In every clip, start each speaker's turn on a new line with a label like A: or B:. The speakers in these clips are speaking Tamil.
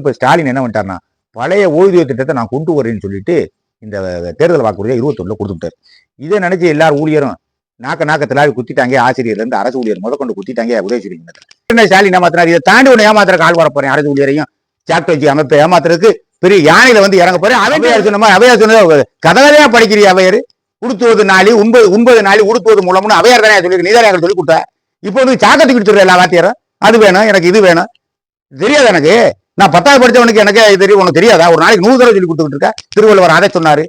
A: இப்ப ஸ்டாலின் என்ன பண்ணிட்டாருன்னா பழைய ஓய்வூதிய திட்டத்தை நான் கொண்டு வரேன்னு சொல்லிட்டு இந்த தேர்தல் வாக்குறுதியை இருபத்தொன்னுல கொடுத்துட்டாரு. இதை நினைச்சு எல்லாரும் ஊழியரும் நாக்க நாக்க திலாவி குத்திட்டாங்க ஆசிரியர்ல இருந்து அரசு ஊழியர் முத கொண்டு குத்திட்டாங்க உதயசூரியன் ஸ்டாலின் ஏமாத்தினார் இதை தாண்டி ஒன்று ஏமாத்துற கால் வர போறேன் அரசு ஊழியரையும் சாக்ட் வச்சு அமைப்பை ஏமாத்துறதுக்கு பெரிய யானையில வந்து இறங்க போறேன். அவையார் சொன்ன மாதிரி அவையார் சொன்னது கதகதையா படிக்கிறிய அவையர்? உடுத்துவது நாளி உண்பது உண்பது நாளி உடுத்துவது மூலம்னு அவையார் தானே சொல்லி எனக்கு சொல்லி கொடுத்த? இப்போ வந்து சாக்கத்துக்கு கொடுத்துருல எல்லா வாத்தியாரும்? அது வேணும் எனக்கு இது வேணும். தெரியாது எனக்கு. நான் பத்தாவது படித்தவனுக்கு எனக்கு இது தெரியும் உனக்கு தெரியாதா? ஒரு நாளைக்கு நூறு தடவை சொல்லி கொடுத்துக்கிட்டு இருக்க. திருவள்ளுவர் அதை சொன்னாரு.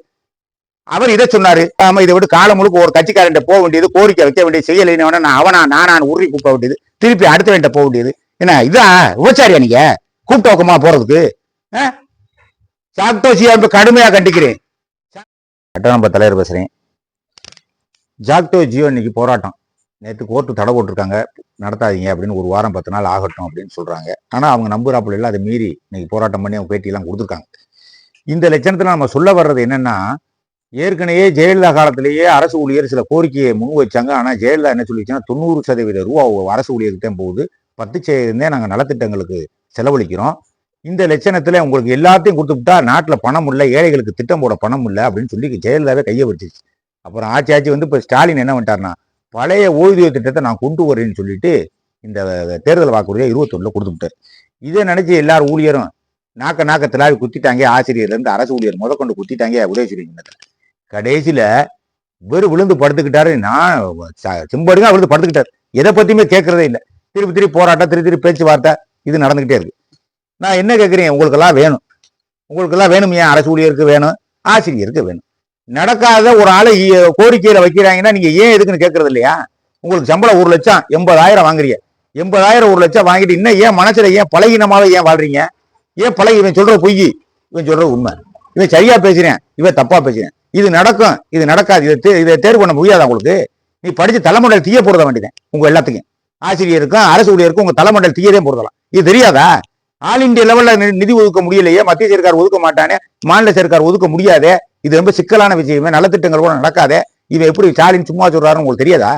A: அவர் இதை சொன்னாரு. ஆமா இதை விட்டு காலம் முழுக்க ஒரு கட்சிக்காரன் போக வேண்டியது கோரிக்கை வைக்க வேண்டியது செய்யலைன்னு நான் அவனா நானான் உருவி கூப்பிட வேண்டியது திருப்பி அடுத்த வேண்ட போக வேண்டியது. என்ன இதா? உபச்சாரியா நீங்க? கூப்பிட்ட பக்கமா போறதுக்கு? சாக்டோசியா கடுமையா கண்டிக்கிறேன். நம்ம தலைவர் பேசுறேன். ஜாக்டோ ஜியோ இன்னைக்கு போராட்டம். நேற்று கோர்ட்டு தடை போட்டிருக்காங்க. நடத்தாதீங்க அப்படின்னு ஒரு வாரம் பத்து நாள் ஆகட்டும் அப்படின்னு சொல்கிறாங்க ஆனால் அவங்க நம்புறாப்புல இல்லை அதை மீறி இன்னைக்கு போராட்டம் பண்ணி அவங்க பேட்டியெல்லாம் கொடுத்துருக்காங்க. இந்த லட்சணத்தில் நம்ம சொல்ல வர்றது என்னென்னா ஏற்கனவே ஜெயலலிதா காலத்திலேயே அரசு ஊழியர் சில கோரிக்கையை முன் வச்சாங்க. ஆனால் ஜெயலலிதா என்ன சொல்லிச்சுன்னா தொண்ணூறு சதவீத ரூபா அரசு ஊழியர்கிட்ட போகுது. பத்து சேர்ந்தே நாங்கள் நலத்திட்டங்களுக்கு செலவழிக்கிறோம். இந்த லட்சணத்தில் உங்களுக்கு எல்லாத்தையும் கொடுத்துட்டா நாட்டில் பணம் இல்லை ஏழைகளுக்கு திட்டம் போட பணம் இல்லை அப்படின்னு சொல்லி ஜெயலலிதாவே கையை வச்சிச்சு அப்புறம் ஆட்சி ஆட்சி வந்து இப்போ ஸ்டாலின் என்ன பண்ணிட்டாருன்னா பழைய ஓய்வூதிய திட்டத்தை நான் கொண்டு வரேன்னு சொல்லிட்டு இந்த தேர்தல் வாக்குறுதியை இருபத்தொன்னில் கொடுத்துட்டார் இதை நினச்சி எல்லாரும் ஊழியரும் நாக்க நாக்க திலாவி குத்திட்டாங்க ஆசிரியர்லேருந்து அரசு ஊழியர் முத கொண்டு குத்திட்டாங்க உதயசூரியன் கடைசியில் வெறும் விழுந்து படுத்துக்கிட்டாரு நான் செம்படுங்க விழுந்து படுத்துக்கிட்டார். எதை பற்றியுமே கேட்குறதே இல்லை. திருப்பி திருப்பி போராட்டம் திருப்பி திருப்பி பேச்சுவார்த்தை இது நடந்துகிட்டே இருக்கு. நான் என்ன கேட்குறேன்? உங்களுக்கெல்லாம் வேணும். உங்களுக்கெல்லாம் வேணும் ஏன் அரசு ஊழியருக்கு வேணும் ஆசிரியருக்கு வேணும். நடக்காத ஒரு ஆளை கோரிக்கையில வைக்கிறாங்கன்னா நீங்க ஏன் எதுக்குன்னு கேட்கறது இல்லையா உங்களுக்கு சம்பளம் ஒரு லட்சம் எண்பதாயிரம் வாங்குறீங்க. எண்பதாயிரம் ஒரு லட்சம் வாங்கிட்டு இன்னும் ஏன் மனசுல ஏன் பழகினமாவே ஏன் வாழ்றீங்க? ஏன் பழகி இவன் சொல்ற பொய் இவன் சொல்ற உண்மை. இவன் சரியா பேசுறேன் இவன் தப்பா பேசுறேன். இது நடக்கும் இது நடக்காது இதை தே- இதை தேர்வு பண்ண முடியாதா உங்களுக்கு? நீ படிச்சு தலைமண்டல் தீய போடுற வேண்டியதேன் உங்க எல்லாத்துக்கும். ஆசிரியருக்கும் அரசு ஊழியருக்கும் உங்க தலைமண்டல் தீயதே போடுறலாம் இது தெரியாதா? ஆல் இண்டியா லெவல்ல நிதி ஒதுக்க முடியலையே மத்திய சர்க்கார் ஒதுக்க மாட்டானே மாநில சர்க்கார் ஒதுக்க முடியாதே இது ரொம்ப சிக்கலான விஷயமே நலத்திட்டங்கள் கூட நடக்காதே இவன் எப்படி ஸ்டாலின் சும்மா சொல்றாருன்னு உங்களுக்கு தெரியாதா?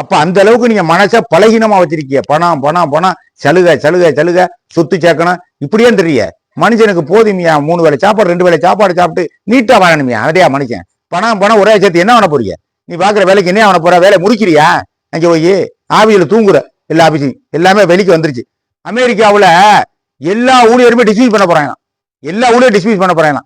A: அப்ப அந்த அளவுக்கு நீங்க மனசை பலகீனமா வச்சிருக்கீங்க. பணம் பணம் பணம் சலுகை சலுகை சலுகை சொத்து சேர்க்கணும். இப்படியே தெரிய மனுஷனுக்கு போதுமையா? மூணு வேளை சாப்பாடு ரெண்டு வேலை சாப்பாடு சாப்பிட்டு நீட்டா வாழணுமியா அதையா மனுஷன். பணம் பணம் ஒரே சேர்த்து என்ன பண்ண போறீங்க? நீ பாக்குற வேலைக்கு என்ன பண்ண போற? வேலை முடிக்கிறியா? அங்கே போய் ஆவியில தூங்குற. எல்லா ஆபீஸையும் எல்லாமே வெளிக்கு வந்துருச்சு. அமெரிக்காவில் எல்லா ஊழியருமே டிஸ்மிஸ் பண்ண போறாங்க எல்லா ஊழியரும் டிஸ்மிஸ் பண்ண போறாங்க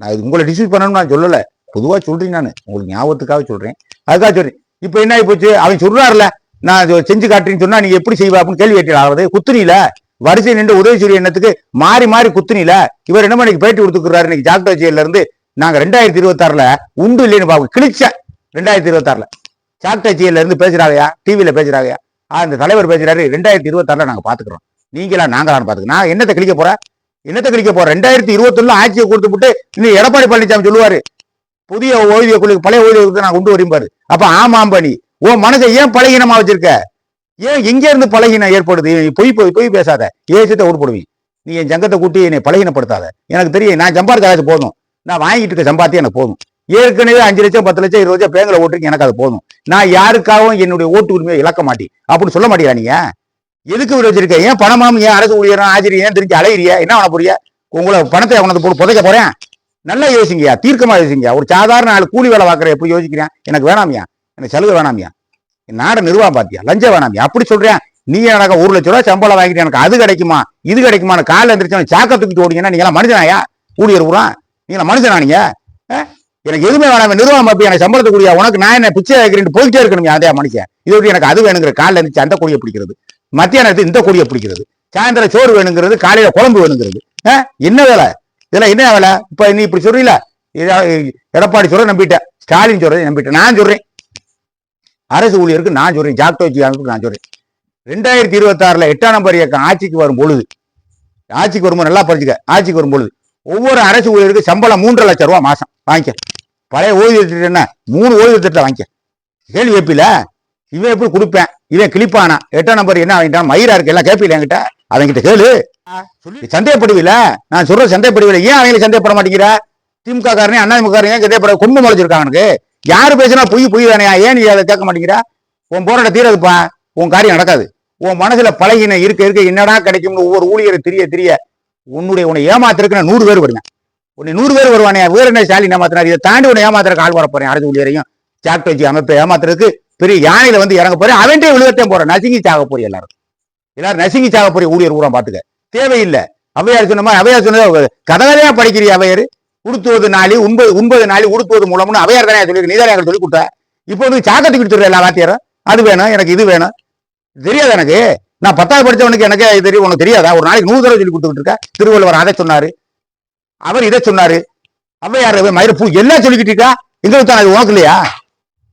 A: நான் இது உங்களை டிஸ்மிஸ் பண்ணணும்னு நான் சொல்லலை. பொதுவா சொல்றேன் நான். உங்களுக்கு ஞாபகத்துக்காக சொல்றேன். அதுக்காக சொல்றேன். இப்போ என்ன ஆகி போச்சு? அவன் சொல்றாருல. நான் செஞ்சு காட்டுறேன்னு சொன்னா நீங்க எப்படி செய்வா அப்படின்னு கேள்வி கேட்டாவது குத்துனில வரிசை நின்று உதவி எண்ணத்துக்கு மாறி மாறி குத்துனில இவர் என்ன பண்ணி பேட்டி கொடுத்துக்கிறாரு இன்னைக்கு ஜாக்டா ஜெயில இருந்து நாங்க ரெண்டாயிரத்தி இருபத்தாறுல உண்டு இல்லைன்னு பாப்போம். கிழிச்ச ரெண்டாயிரத்தி இருபத்தாறுல. ஜாக்டா ஜெயில இருந்து பேசுறாங்கயா டிவியில பேசுறாங்கயா அந்த தலைவர் பேசுறாரு. ரெண்டாயிரத்தி இருபத்தாறுல நாங்க பாத்துக்கிறோம். நீங்களா நாங்களான்னு பாத்துக்க. நான் என்னத்தை கிழிக்க போறேன்? என்னத்தை கிழிக்க போறேன்? ரெண்டாயிரத்தி இருபத்தொன்னு ஆட்சியை கொடுத்து விட்டு இன்னும் எடப்பாடி பழனிசாமி சொல்லுவாரு. புதிய ஓய்விய குழு பழைய ஓய்விய குழுக்கு நான் கொண்டு வரும்பாரு அப்ப ஆமாம் பண்ணி உன் மனசை ஏன் பலகீனமா வச்சிருக்க? ஏன் எங்க இருந்து பலகீனம் ஏற்படுது? பொய் பொய் பொய் பேசாத. ஏசத்தை உருப்படுவி நீ என் சங்கத்தை கூட்டி என்னை பலகீனப்படுத்தாத. எனக்கு தெரியும் நான் சம்பாதிக்க காசு போதும். நான் வாங்கிட்டு இருக்க சம்பாத்தி எனக்கு போதும். ஏற்கனவே அஞ்சு லட்சம் பத்து லட்சம் இருபது லட்சம் பேங்கில் ஓட்டுருக்கு எனக்கு அது போதும். நான் யாருக்காகவும் என்னுடைய ஓட்டு உரிமையை இழக்க மாட்டேன். அப்படின்னு சொல்ல மாட்டேங்கிறா நீங்க? எதுக்கு விட வச்சிருக்க? ஏன் பணமாம் ஏன் அரசு ஊழியரும் ஆசிரியர் ஏன் தெரிஞ்சு அலையிறியா? என்ன பண்ண போறிய? உங்களை பணத்தை உனக்கு போட்டு புதைக்க போறேன். நல்லா யோசிங்கயா தீர்க்கமா யோசிங்கயா ஒரு சாதாரண ஆள் கூலி வேலை பார்க்குற எப்படி யோசிக்கிறேன்? எனக்கு வேணாமியா எனக்கு சலுகை வேணாமியா நாட நிர்வாகம் பாத்தியா லஞ்சம் வேணாமியா அப்படி சொல்றேன். நீ எனக்கு ஒரு லட்ச ரூபா சம்பளம் வாங்கிட்டு எனக்கு அது கிடைக்குமா? இது கிடைக்குமா காலைல எந்திரிச்சு சாக்க தூக்கிட்டு ஓடிங்கன்னா நீங்க எல்லாம் மனுஷனாயா ஊழியர் பூரா? நீங்களா மனுஷனா நீங்க? எனக்கு எதுவுமே வேணாம் நிர்வாகம் அப்படி எனக்கு சம்பளத்தை கூடிய உனக்கு நான் என்ன பிச்சை வைக்கிறேன் போயிட்டே இருக்கணும் அதே மனுஷன். இது எனக்கு அது வேணுங்கிற காலைல இருந்துச்சு அந்த கூடிய பிடிக்கிறது. மத்திய நேரத்தில் இந்த கொடியை பிடிக்கிறது. சாயந்தரம் சோறு வேணுங்கிறது காலையில குழம்பு வேணுங்கிறது. என்ன வேலை? இதெல்லாம் என்ன வேலை? இப்ப நீ இப்படி சொல்றீல எடப்பாடி சொல்ற நம்பிட்டேன். ஸ்டாலின் சொல்றதை நம்பிட்டேன். நான் சொல்றேன். அரசு ஊழியருக்கு நான் சொல்றேன். ஜாக்டோ ஜியானுக்கு நான் சொல்றேன். ரெண்டாயிரத்தி இருபத்தி ஆறுல எட்டாம் நம்பர் இயக்கம் ஆட்சிக்கு வரும் பொழுது ஆட்சிக்கு வரும்போது நல்லா படிச்சுக்க. ஆட்சிக்கு வரும் பொழுது ஒவ்வொரு அரசு ஊழியருக்கு சம்பளம் மூன்றரை லட்சம் ரூபா மாசம். வாங்கிக்க. பழைய ஓய்வு திட்டம் என்ன மூணு ஓய்வு திட்டம் வாங்கிக்க. கேள்வி எப்பில இவன் எப்படி கொடுப்பேன்? இவன் கிளிப்பானா எட்டாம் நம்பர் என்ன வாங்கிட்டான்? மயிரா இருக்கு. எல்லாம் கேட்பில என்கிட்ட. அவன்கிட்ட கேளு. சொல்லி. சந்தேகப்படுவில நான் சொல்ற சந்தேகப்படுவில ஏன் அவங்களை சந்தேகப்பட மாட்டேங்கிற? திமுக காரனே அண்ணா திமுக காரனே சந்தேகப்பட கொம்பு முளைச்சிருக்காங்க யாரு பேசினா பொய் பொய் தானே? ஏன் நீ அதை கேட்க மாட்டேங்கிற? உன் போராட்ட தீரதுப்பா. உன் காரியம் நடக்காது. உன் மனசுல பழகின இருக்க இருக்க என்னடா கிடைக்கும்னு ஒவ்வொரு ஊழியரை தெரிய தெரிய உன்னுடைய உன்னை ஏமாத்துறதுக்கு நான் நூறு பேர் வருவேன். உன்னை நூறு பேர் வருவானே. வேற என்ன ஸ்டாலின் ஏமாத்தினார்? இதை தாண்டி உன்னை ஏமாத்துறதுக்கு ஆள் வர போறேன் அரசு ஊழியரையும். சாக்டோஜி அமைப்பை ஏமாத்துறதுக்கு பெரிய யானையில வந்து இறங்க போறேன். அவன்கிட்ட விழுகத்தையும் போறேன். நசுங்கி சாக போறீ எல்லாரும். எல்லாரும் நசுங்கி சாக போறீ ஊழியர் ஊரா பாத்துக்க தேவையில்லை. அவையார் சொன்ன மாதிரி அவையார் சொன்னது கதகதையா படிக்கிறீ அவையார்? உடுத்துவது நாளி ஒன்பது ஒன்பது நாளி உடுத்துவது மூலம்னு அவையார் தானே சொல்லி நீதானே சொல்லி கொடுத்தா? இப்போ வந்து சாக்கத்து கொடுத்துருல எல்லா வாத்தியாரும் அது வேணும் எனக்கு இது வேணும். தெரியாது எனக்கு? நான் பத்தாவது படித்தவனுக்கு எனக்கு இது தெரியும். உனக்கு தெரியாதா? ஒரு நாளைக்கு நூறு தடவை சொல்லி கொடுத்துக்கிட்டு இருக்கா? திருவள்ளுவர் அதை சொன்னாரு. அவர் இதை சொன்னாரு. அவையார் மயிரப்பூ எல்லாம் சொல்லிக்கிட்டு இருக்கா? எங்களுக்கு தான் அது உனக்கு இல்லையா?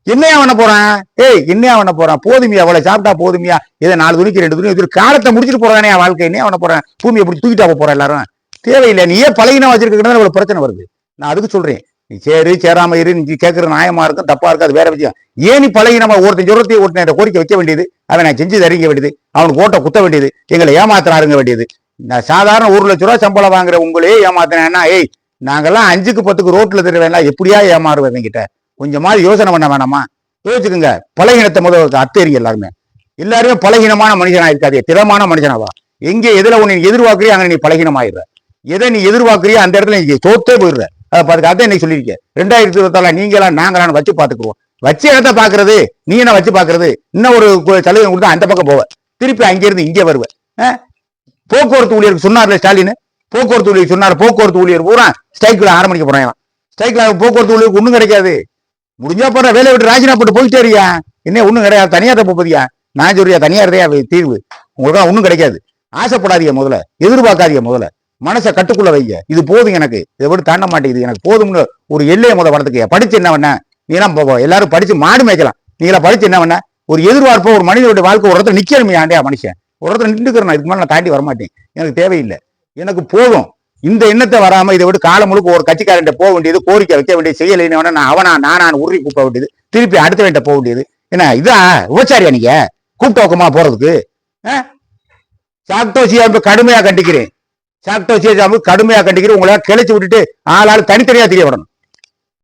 A: என்னையா பண்ண போறான்? ஏய் என்னையா பண்ண போறான்? போதுமையா? அவளை சாப்பிட்டா போதுமையா? இதை நாலு துணிக்கு ரெண்டு துணி வச்சுட்டு காலத்தை முடிச்சுட்டு போறானே என் வாழ்க்கை. என்னையா பண்ண போறேன்? பூமியை பிடிச்சி தூக்கிட்டா போறேன் எல்லாரும். தேவையில்லை. நீ ஏன் பழகினா வச்சிருக்கா இவ்வளவு பிரச்சனை வருது. நான் அதுக்கு சொல்றேன். நீ சேரு சேராம இரு நீ கேட்கற நியாயமா இருக்கும் தப்பா இருக்கும் அது வேற விஷயம். ஏன் நீ பழகினமா ஒருத்தன் சொல்றதையும் ஒருத்தன் கோரிக்கை வைக்க வேண்டியது. அதை நான் செஞ்சு தரிங்க வேண்டியது. அவனுக்கு ஓட்ட குத்த வேண்டியது. எங்களை ஏமாத்தினாருங்க வேண்டியது. நான் சாதாரண ஒரு லட்ச ரூபா சம்பளம் வாங்குற உங்களே ஏமாத்தினேன்னா ஏய் நாங்கெல்லாம் அஞ்சுக்கு பத்துக்கு ரோட்ல தெரியவேன் எப்படியா ஏமாறுவேன் கிட்ட கொஞ்சமாவது யோசனை பண்ண வேணாமா? யோசிச்சுக்கோங்க. பலகீனத்தை முதல் அத்தேரிங்க எல்லாருமே. எல்லாருமே பலகீனமான மனுஷனா இருக்காதே. திறமான மனுஷனாவா எங்கே எதில் உன்னை எதிர்பார்க்குறியோ அங்கே நீ பலகீனமாயிடுற. எதை நீ எதிர்பார்க்குறியோ அந்த இடத்துல நீ தோத்தே போயிடுற. அதை பார்த்துக்க அதான் இன்னைக்கு சொல்லியிருக்கேன். ரெண்டாயிரத்தி இருபத்தால நீங்களா நாங்களான்னு வச்சு பார்த்துக்குவோம் வச்சு இடத்த பார்க்கறது? நீ என்ன வச்சு பார்க்கறது? இன்னும் ஒரு சலுகை கொடுத்தா அந்த பக்கம் போவ. திருப்பி அங்கேருந்து இங்கே வருவேன் போக்குவரத்து ஊழியருக்கு சொன்னார்ல ஸ்டாலின்? போக்குவரத்து ஊழியர் சொன்னார். போக்குவரத்து ஊழியர் பூரா ஸ்ட்ரைக்கில் ஆரம்பிக்க போகிறேன் ஸ்ட்ரைக்கில் போக்குவரத்து ஊழியருக்கு ஒன்றும் கிடைக்காது. முடிஞ்சா போற வேலையை விட்டு ராஜினா போட்டு போயிட்டே இருக்கியா? என்ன ஒண்ணும் கிடையாது தனியா தான் போதியா நான் சொல்றியா தனியார் தான் தீர்வு. உங்களுக்கு ஒன்றும் கிடைக்காது. ஆசைப்படாதீங்க முதல்ல எதிர்பார்க்காதீங்க முதல்ல. மனசை கட்டுக்குள்ள வைங்க. இது போதும் எனக்கு. இதை விட தாண்ட மாட்டேங்குது. எனக்கு போதும்னு ஒரு எல்லையை முதல் வளர்த்துக்கிய படிச்சு என்ன பண்ண? நீலாம் போவோம் எல்லாரும் படிச்சு மாடு மேய்க்கலாம். நீங்களா படிச்சு என்ன பண்ண? ஒரு எதிர்பார்ப்பு ஒரு மனிதனுடைய வாழ்க்கை ஒரு இடத்துல நிக்கணுமே ஆண்டியா மனுஷன். ஒரு இடத்துல நின்றுக்கிறேன் இதுக்கு மேலே நான் தாண்டி வரமாட்டேன். எனக்கு தேவையில்லை. எனக்கு போதும். இந்த எண்ணத்தை வராம இதை விட்டு காலம் முழுக்க ஒரு கட்சிக்காரன் போக வேண்டியது கோரிக்கை வைக்க வேண்டியது செய்யலைன்னு நான் அவனா நானான் உருவி கூப்பிட வேண்டியது திருப்பி அடுத்த வேண்ட போக வேண்டியது. என்ன இதான் விபச்சாரியா நீங்க? கூப்பிட்ட ஒக்கமா போறதுக்கு? சாக்டோசியா கடுமையா கண்டிக்கிறேன். சாக்டோசியா கடுமையா கண்டிக்கிறேன். உங்களால் கிளச்சி விட்டுட்டு ஆளாள் தனித்தனியா தெரிய விடணும்